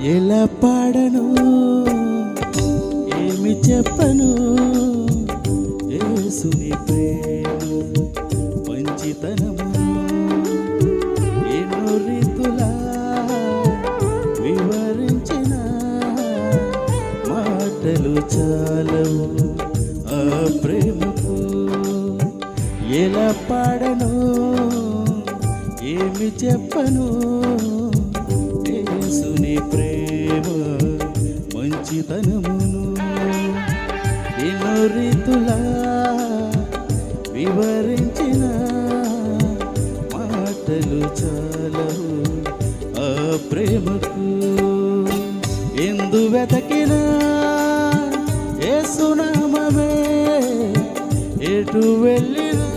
ఎలా పాడను? ఏమి చెప్పను? ఏసుని ప్రేమ మంచితనము? ఎన్నో రీతులా వివరించిన మాటలు చాలవు ఆ ప్రేమకు. ఎలా పాడను? ఏమి చెప్పను? నీ ప్రేమ మంచితనమును ఎన్నో రీతులా వివరించిన మాటలు చాలవు ఆ ప్రేమకు. ఎందు వెతకినా ఏసునామమే ఎటు వెళ్ళినా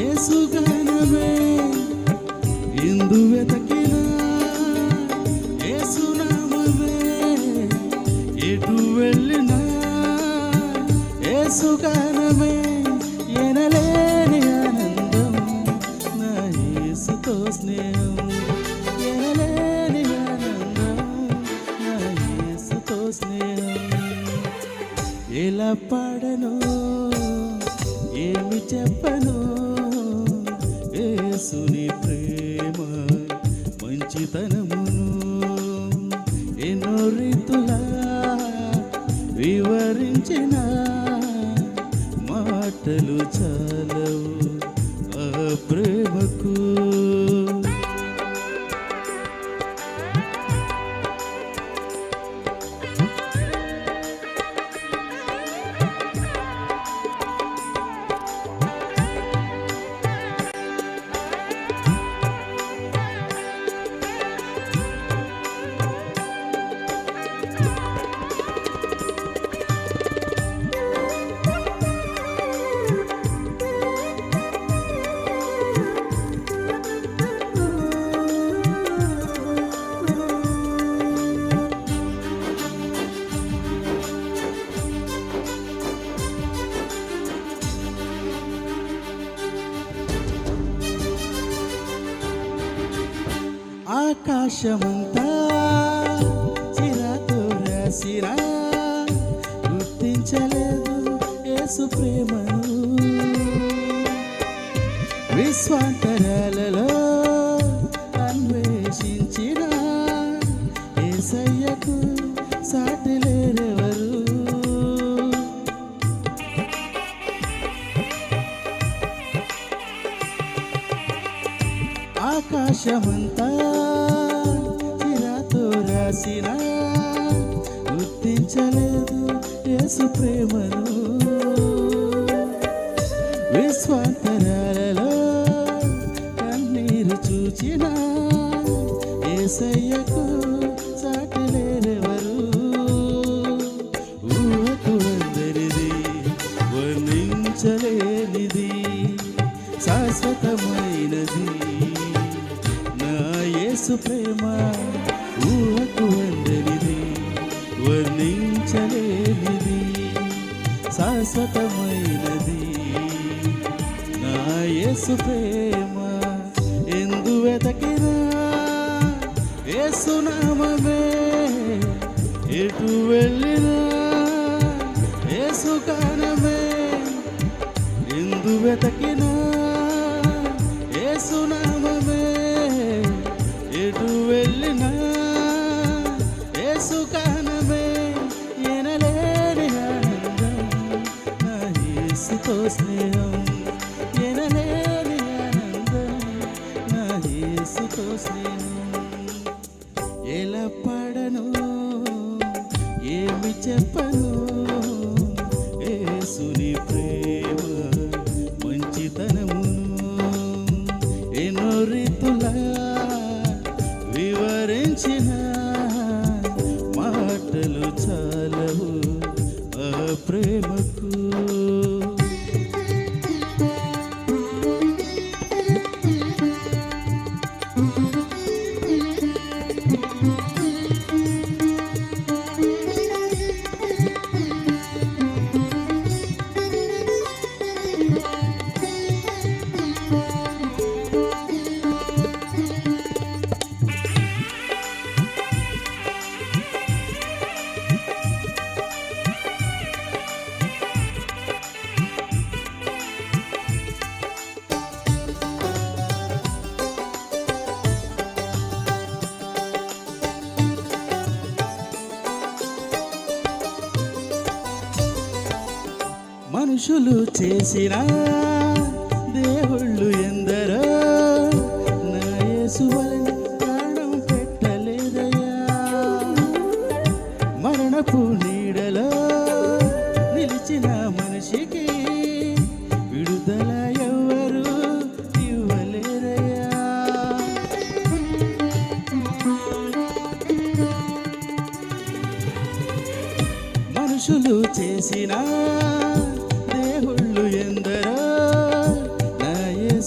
ఏ సుగణమే ఏసుగానమే ఎనలేని ఆనందం. నా యేసుతో స్నేహం ఎనలేని ఆనందం. నా యేసుతో స్నేహం ఎలా పాడను? ఏమి చెప్పను? యేసుని ప్రేమ మంచితనమును ఎన్నో రీతులా వివరించినా మాటలు చాలవు. ఆ ప్రేమకు ఆకాశమంతా చిరాకు రాసిన గుర్తించలేదు యేసు ప్రేమను. విశ్వాంతరాలలో ఆకాశమంతా చిరాతో రాసిన గుర్తించలేదు యేసు ప్రేమను. విశ్వాంతరాలలో కన్నీరు చూచిన ఏసయ్యకు యేసు ప్రేమ ఊహకు అందరిది వర్ణించలేనిది శాశ్వతమైనది. నా యేసు ప్రేమ ఎందు వెతకినా యేసునామమే ఎటు వెళ్ళినా యేసు కానమే ఎందు వెతకినా ఏసునామమే ఎటు వెళ్ళినా ఏసు కానమే ఎనలేని ఆనందం. నా యేసుతో స్నేహం ఎనలేని ఆనందం. నా యేసుతో స్నేహం ఎలా పడను? ఏమి చెప్పను? ఆ మనుషులు చేసిన దేవుళ్ళు ఎందరో నా యేసు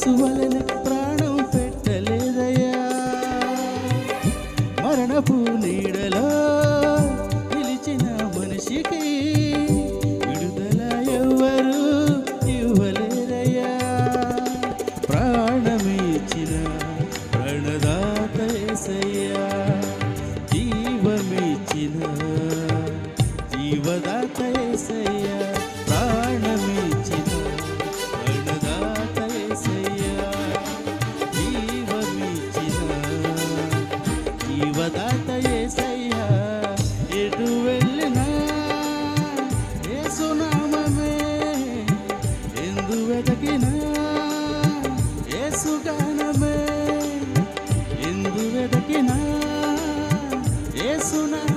యేసు వలన జీవదాత యేసయ్యా ఎటు వెళ్ళినా యేసునామమే ఎందు వెతకినా ఏసుగానమే. ఎందు వెతకినా యేసునామమే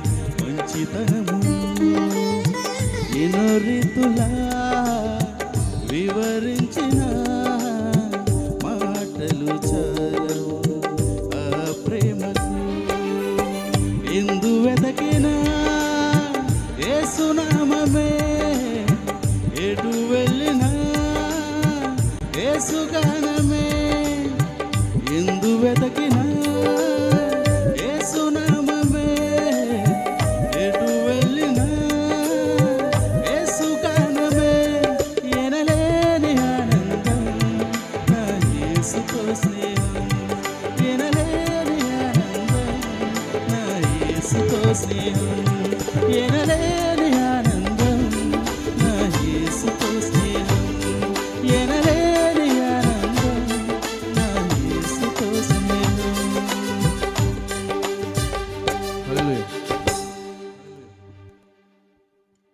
మంచితనము ఎన్నో రీతులా వివరించిన మాటలు చాలవు ఆ ప్రేమకు. ఎందు వెతకినా ఏసునామమే